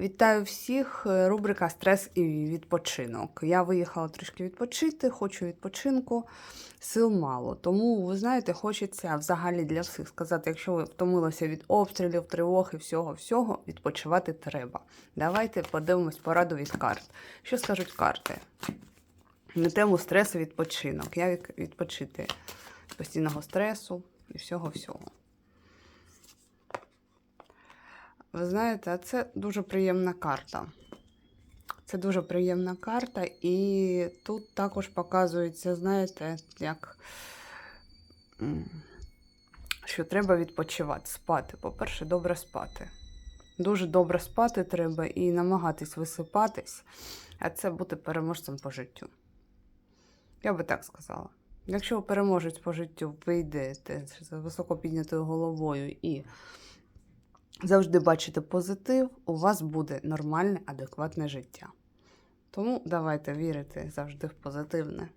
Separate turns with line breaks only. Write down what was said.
Вітаю всіх! Рубрика Стрес і відпочинок. Я виїхала трішки відпочити, хочу відпочинку, сил мало. Тому, ви знаєте, хочеться взагалі для всіх сказати, якщо ви втомилися від обстрілів, тривог і всього-всього, відпочивати треба. Давайте подивимось пораду від карт. Що скажуть карти? На тему стресу відпочинок. Як відпочити з постійного стресу і всього-всього. Ви знаєте, це дуже приємна карта. Це дуже приємна карта, і тут також показується, знаєте, як що треба відпочивати, спати. По-перше, добре спати. Дуже добре спати треба і намагатись висипатись, а це бути переможцем по життю. Я би так сказала. Якщо переможець по життю, ви йдете з високо піднятою головою і завжди бачите позитив, у вас буде нормальне, адекватне життя. Тому давайте вірити завжди в позитивне.